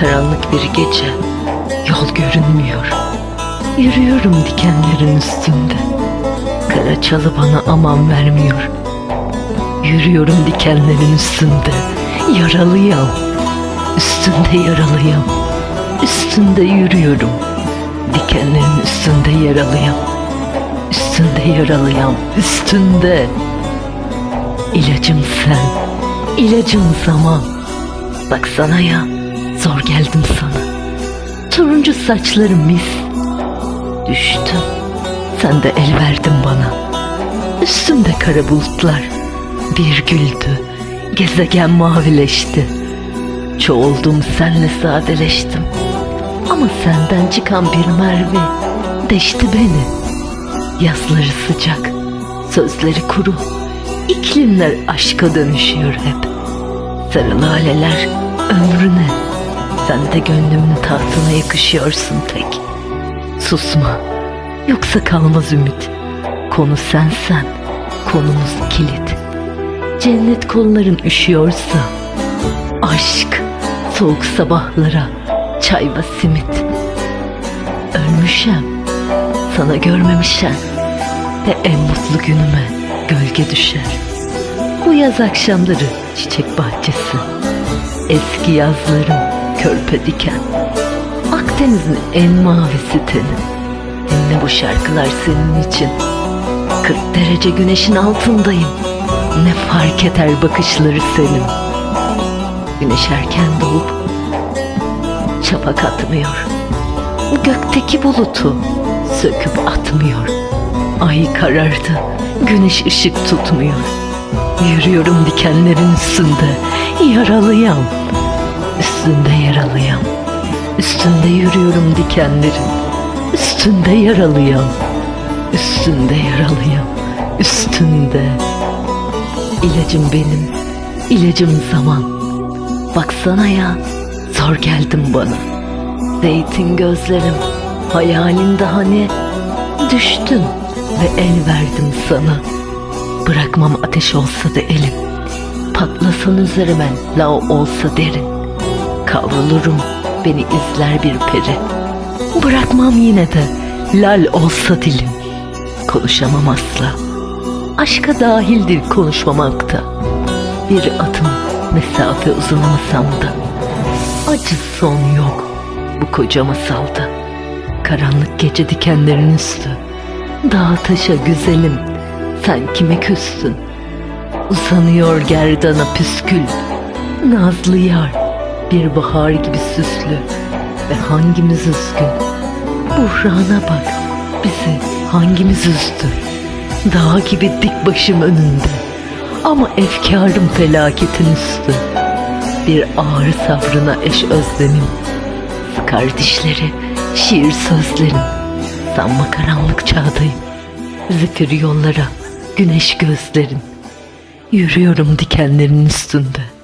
Karanlık bir gece, yol görünmüyor. Yürüyorum dikenlerin üstünde. Kara çalı bana aman vermiyor. Yürüyorum dikenlerin üstünde. Yaralıyım. Üstünde yaralıyım. Üstünde yürüyorum. Dikenlerin üstünde yaralıyım. Üstünde yaralıyım. Üstünde. İlacım sen. İlacım zaman. Baksana ya. Zor geldim sana. Turuncu saçlarım mis. Düştüm. Sen de el verdin bana. Üstümde kara bulutlar. Bir güldü. Gezegen mavileşti. Çoğuldum senle sadeleştim. Ama senden çıkan bir merve deşti beni. Yazları sıcak, sözleri kuru. İklimler aşka dönüşüyor hep. Sarı laleler ömrüne. Sen de gönlümün tahtına yakışıyorsun tek. Susma, yoksa kalmaz ümit. Konu sensen, konumuz kilit. Cennet kolların üşüyorsa, aşk soğuk sabahlara, çay ve simit. Ölmüşem, sana görmemişem ve en mutlu günüme gölge düşer. Bu yaz akşamları çiçek bahçesi, eski yazlarım körpe diken. Akdeniz'in en mavisi tenin. Dinle bu şarkılar senin için. 40 derece güneşin altındayım. Ne fark eder bakışları senin. Güneş erken doğup şafak atmıyor. Gökteki bulutu söküp atmıyor. Ay karardı, güneş ışık tutmuyor. Yürüyorum dikenlerin üstünde, yaralıyam. Üstünde yaralıyam. Üstünde yürüyorum dikenlerin. Üstünde yaralıyam. Üstünde yaralıyam. Üstünde. İlacım benim. ilacım zaman. Baksana ya. Zor geldin bana. Zeytin gözlerim. Hayalinde hani. Düştün ve el verdim sana. Bırakmam ateş olsa da elim. Patlasan üzerime lav olsa derin. Kavrulurum beni izler bir peri. Bırakmam yine de lal olsa dilim. Konuşamam asla. Aşka dahildir konuşmamakta. Bir adım mesafe uzamasam da. Acı son yok bu koca masalda. Karanlık gece dikenlerin üstü. Dağ taşa güzelim sen kime küstün? Uzanıyor gerdana püskül. Nazlı yar bir bahar gibi süslü ve hangimiz üzgün? Buhrana bak bizi hangimiz üzdü? Dağ gibi dik başım önünde ama efkarım felaketin üstü. Bir ağrı sabrına eş özlemim, sıkar dişleri şiir sözlerin. Sanma karanlık çağdayım, zifir yollara güneş gözlerin. Yürüyorum dikenlerin üstünde.